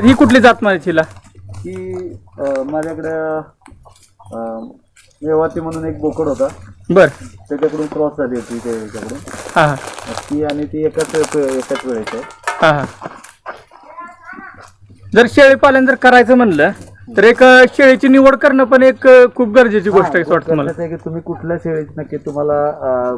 तर ही कुठली जात की अं, माझ्याकडं अं, मेवाती म्हणून एक बोकड होता. बर. त्याच्याकडून क्रॉस झाली होती त्याच्याकडून हां हां. ती आणि ती एकाच एकाच वेळेस आहे. हां हां. जर शेळी पालन जर करायचं म्हणलं तर एक अं, शेळीची निवड करणं पण एक अं, खूप गरजेची गोष्ट आहे असं वाटतं मला आहे की तुम्ही कुठल्या शेळीत नक्की तुम्हाला अं,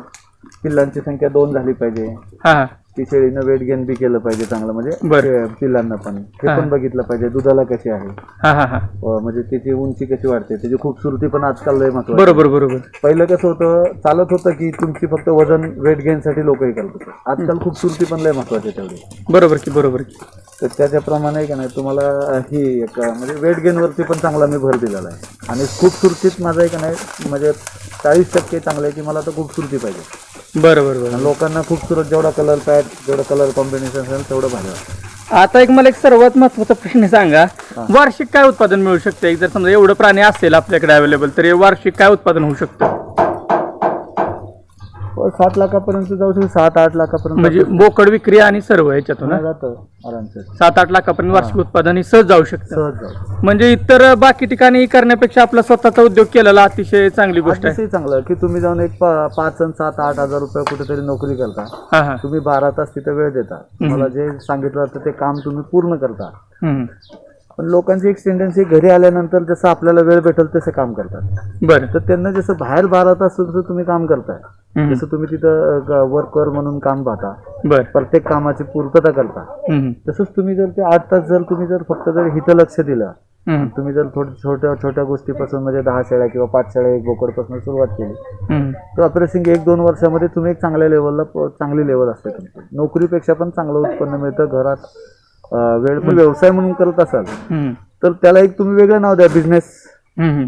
पिल्लांची संख्या दोन झाली पाहिजे. हां हां. ती शेळीनं वेट गेन बी केलं पाहिजे चांगलं म्हणजे बरं. पिल्लांना पण. हे हा. पण बघितलं पाहिजे दुधाला कशी आहे. हां हां हां. अं, म्हणजे त्याची उंची कशी वाढते त्याची खूपसुरती पण आजकाल लय महत्वाची बरोबर बरोबर. पहिलं कसं होतं चालत होतं की तुमची फक्त वजन वेट गेन साठी लोक हे करत होते. आजकाल खूपसुरती पण लय महत्वाची आहे तेवढी. बरोबर की बरोबर की. तर त्याच्याप्रमाणे का नाही तुम्हाला ही एक म्हणजे वेट गेनवरती पण चांगला मी भर दिलेला आहे. आणि खूपसुरतीत माझं आहे का नाही म्हणजे चाळीस टक्के चांगलं आहे की मला तर खूपसुरती पाहिजे. बरं बरं बरं. आणि लोकांना खूपसुरत जेवढा कलर पॅट जेवढं कलर कॉम्बिनेशन असेल तेवढं भारी वाटतं. आता एक मला एक सर्वात महत्त्वाचा प्रश्न सांगा. वार्षिक काय उत्पादन मिळू शकतं? एक जर समजा एवढं प्राणी असेल आपल्याकडे अवेलेबल तर हे वार्षिक काय उत्पादन होऊ शकतं? सात लाखापर्यंत जाऊ शकतो सात आठ लाखापर्यंत म्हणजे बोकड विक्री आणि सर्व याच्यातून आपण? जातं आरामशीर. सात आठ लाखापर्यंत वार्षिक उत्पादन हे सहज जाऊ शकतं. सहज जाऊ म्हणजे इतर बाकी ठिकाणी करण्यापेक्षा आपला स्वतःचा उद्योग केलेला अतिशय चांगली गोष्ट आहे. अतिशय चांगलं की तुम्ही जाऊन एक पा- पाच आणि सात आठ हजार रुपये कुठेतरी नोकरी करता. हा हा. तुम्ही बारा तास तिथे वेळ देता. तुम्हाला जे सांगितलं जातं ते काम तुम्ही पूर्ण करता. हम्म. पण लोकांची एक टेंडन्सी घरी आल्यानंतर जसं आपल्याला वेळ भेटेल तसं काम करतात. बरं. तर त्यांना जसं बाहेर बारा तास तुम्ही काम करताय हम्म. जसं तुम्ही तिथं वर्कर म्हणून काम पाहता बरं प्रत्येक कामाची पूर्तता करता हम्म. तसंच तुम्ही जर ते आठ तास जर तुम्ही जर फक्त जर हिथं लक्ष दिलं हम्म. तुम्ही जर थोड्या छोट्या छोट्या गोष्टीपासून म्हणजे दहा शेळ्या किंवा पाच शेळ्या एक बोकडपासून सुरुवात केली हम्म. तर ऑपरेसिंग एक दोन वर्षामध्ये तुम्ही एक चांगल्या लेवलला प- चांगली लेवल असते तुमची नोकरीपेक्षा पण चांगलं उत्पन्न मिळतं घरात अं, वेळ पण व्यवसाय म्हणून करत असाल हम्म. तर त्याला एक तुम्ही वेगळं नाव द्या बिझनेस हम्म.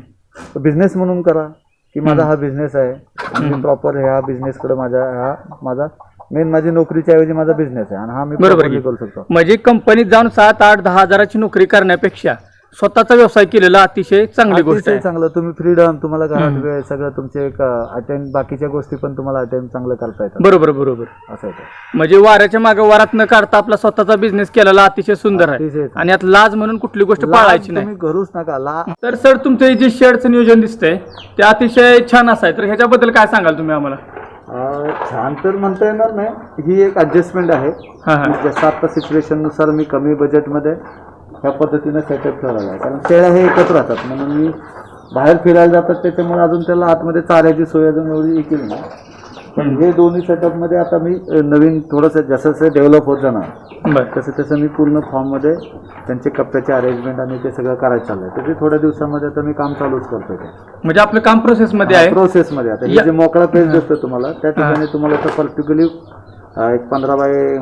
बिझनेस म्हणून करा की माझा हा बिझनेस आहे. मी प्रॉपर ह्या बिझनेसकडे माझ्या हा माझा मेन माझी नोकरीच्या ऐवजी माझा बिझनेस आहे. आणि हा मी बरोबर. करू शकतो. म्हणजे कंपनीत जाऊन सात आठ दहा हजाराची नोकरी करण्यापेक्षा स्वतःचा व्यवसाय केलेला अतिशय चांगली गोष्ट अतिशय आहे. चांगलं. तुम्ही फ्रीडम तुम्हाला घरात वेळ सगळं तुमचे एक अटेंड बाकीच्या गोष्टी पण तुम्हाला अटेंड चांगलं करता येतात. बरोबर बरोबर. असं आहे ते. म्हणजे वाऱ्याच्या मागे वारात न काढता आपला स्वतःचा बिझनेस केलेला अतिशय सुंदर आहे. अतिशय आणि यात लाज म्हणून कुठली गोष्ट पाळायची नाही. तुम्ही करूच नका. ला तर सर तुमचं हे जे शेअरचं नियोजन दिसतंय ते अतिशय छान असं आहे. तर ह्याच्याबद्दल काय सांगाल तुम्ही आम्हाला? अं, छान तर म्हणता येणार नाही. ही एक ऍडजस्टमेंट आहे. हा हा. जसं आता सिच्युएशननुसार मी कमी बजेटमध्ये ह्या पद्धतीने सेटअप ठेवलेला आहे कारण शेळ्या हे एकत्र राहतात. म्हणून मी बाहेर फिरायला जातात त्याच्यामुळे अजून त्याला आतमध्ये चाऱ्याची सोय अजून एवढी केली नाही. पण हे दोन्ही सेटअपमध्ये आता मी नवीन थोडंसं जसं जसं डेव्हलप होत जाणार तसं तसं मी पूर्ण फॉर्ममध्ये त्यांचे कप्प्याचे अरेंजमेंट आणि ते सगळं करायचं चाललंय. तर ते थोड्या दिवसामध्ये आता मी काम चालूच करतोय ते. म्हणजे आपलं काम प्रोसेस मध्ये आहे? प्रोसेसमध्ये आता हे जे मोकळा पेज दिसतो तुम्हाला त्या ठिकाणी तुम्हाला तर पर्टिक्युलरली एक पंधरा बाय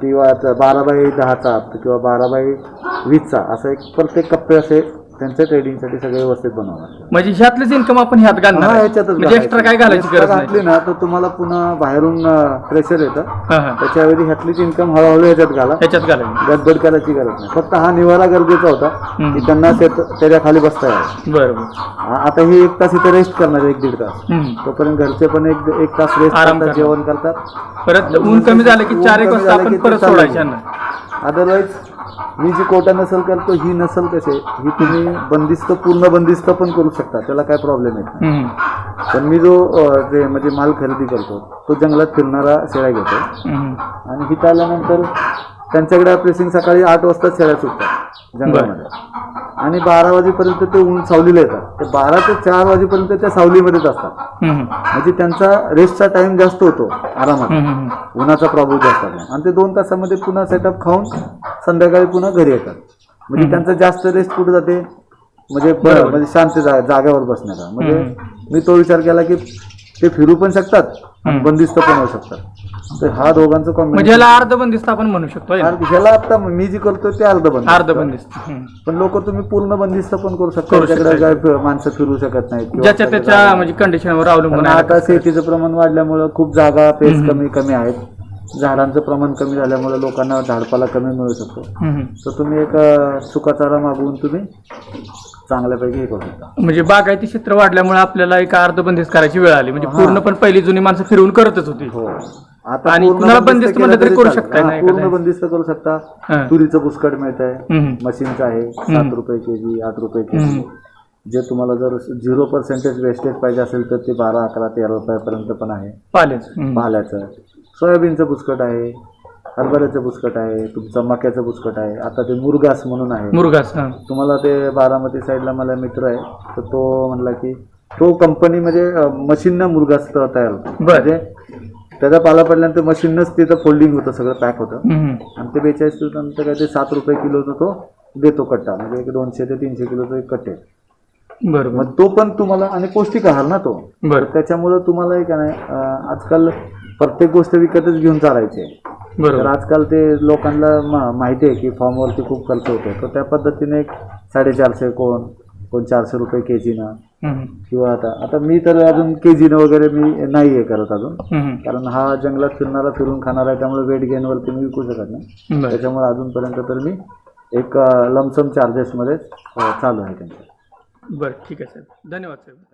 किंवा बारा बाय दहाचा किंवा बारा बाय वीसचा असं एक प्रत्येक कप्पे असे त्यांच्या ट्रेडिंगसाठी सगळे व्यवस्थित बनवणार. म्हणजे ह्यातलेच इन्कम आपण ह्यात घालणार आहे. ह्याच्यातच म्हणजे एक्स्ट्रा काय घालायची गरज घातली नाही ना तर तुम्हाला पुन्हा बाहेरून प्रेशर येतं. हा हा. त्याच्याऐवजी ह्यातलीच इन्कम हळूहळू ह्याच्यात घाला. ह्याच्यात घालायची गडबड करायची गरज नाही. फक्त हा निवारा गरजेचा होता हम्म. की त्यांना त्याच्याखाली बसता यावं. बरं बरं आ- आता ही एक तास इथे रेस्ट करणार एक दीड तास. हम्म. तोपर्यंत घरचे पण एक एक तास रेस्ट आराम करतात करणार. जेवण करतात. परत ऊन कमी झालं की चार एक वाजता आपण परत सोडायच्या अदरवाईज मी जी कोटा नसल करतो ही नसल कसे ही तुम्ही बंदिस्त पूर्ण बंदिस्त पण करू शकता. त्याला काय प्रॉब्लेम येत नाही. पण मी जो जे म्हणजे माल खरेदी करतो तो जंगलात फिरणारा शेळ्या घेतो. आणि इथं आल्यानंतर त्यांच्याकडे प्रेसिंग सकाळी आठ वाजता शेळ्या सुटतात जंगलामध्ये. आणि बारा वाजेपर्यंत ते ऊन सावलीला येतात ते बारा ते चार वाजेपर्यंत त्या सावलीमध्येच असतात. म्हणजे त्यांचा रेस्टचा टाइम जास्त होतो आरामात. उन्हाचा प्रभाव जास्त आहे आणि ते दोन तासामध्ये पुन्हा सेटअप खाऊन संध्याकाळी पुन्हा घरी येतात म्हणजे त्यांचा जास्त रेस्ट कुठे जाते म्हणजे. म्हणजे शांत जागेवर बसण्याचा म्हणजे. मी तो विचार केला की ते फिरू पण शकतात आणि. बंदिस्त पण होऊ शकतात तर हा दोघांचं म्हणजे कॉम्बिनेशन अर्ध बंदिस्त आपण म्हणू शकतो है ना? ह्याला आता मी जी करतोय ते अर्ध बंद अर्ध बंदिस्त हम्म. पण लोक तुम्ही पूर्ण बंदिस्त पण करू शकता करू त्याच्याकडे शकता. काय फि- माणसं फिरू शकत नाहीत किंवा ज्याच्या त्याच्या म्हणजे कंडिशनवर अवलंबून पण आहे आता शेतीचं प्रमाण वाढल्यामुळं खूप जागा पेस. कमी कमी आहेत झाडांचं प्रमाण कमी झाल्यामुळे लोकांना झाडपाला कमी मिळू शकतो हम्म. तर तुम्ही एक अं, सुकाचारा मागवून तुम्ही चांगल्यापैकी हे करू शकता. म्हणजे बागायती क्षेत्र वाढल्यामुळे आपल्याला एक अर्ध बंदिस्त करायची वेळ आली. म्हणजे. पूर्ण पण पहिली जुनी माणसं फिरवून करतच होती. हो. आता आणि पूर्ण कुणाला बंदिस्त केलं म्हणलं तरी तरी करू चालेल. शकताय हा, ना पूर्ण बंदिस्त करू शकता. हा. तुरीचं पुष्कळ मिळत आहे हम्म. मशीनचं आहे सात रुपये के जी आठ रुपये के जी. जे तुम्हाला जर झिरो पर्सेंटेज वेस्टेज पाहिजे असेल तर ते बारा अकरा तेरा रुपयापर्यंत पण आहे. पालेच हम्म. भाल्याचं सोयाबीनचं बुसकट आहे. हरभऱ्याचं बुसकट आहे तुमचं मक्याचं बुसकट आहे. आता ते मुरगास म्हणून आहे. मुरगास हा. तुम्हाला ते बारामती साईडला मला मित्र आहे तर तो म्हणला की तो कंपनी म्हणजे मशीननं मुरगास त- तयार होतो. बर. म्हणजे त्याचा पाला पडल्यानंतर मशीननंच तिथं फोल्डिंग होतं सगळं पॅक होतं. हम्म. आणि ते बेचाळीस नंतर काय ते सात रुपये किलोचा तो देतो कट्टा. म्हणजे एक दोनशे ते तीनशे किलोचा एक कट्टे. बरोबर मग तो पण तुम्हाला आणि पौष्टिक आहार ना तो. बरं. त्याच्यामुळं तुम्हाला एक नाही अं, आजकाल प्रत्येक गोष्ट विकतच घेऊन चालायची. आहे तर बरोबर आजकाल ते लोकांना मा- माहिती आहे की फॉर्मवरती खूप खर्च होतो. तर त्या पद्धतीने एक साडेचारशे कोण कोण चारशे रुपये के जीनं हम्म. किंवा आता आता मी तर अजून के जीनं वगैरे मी नाही हे करत अजून. हम्म. कारण हा जंगलात फिरणारा फिरून खाणारा आहे त्यामुळे वेट गेनवरती मी विकू शकत नाही. बरं. त्याच्यामुळे अजूनपर्यंत तर मी एक लमसम चार्जेसमध्ये चालू आहे त्यांचं. बरं ठीक आहे साहेब. धन्यवाद साहेब.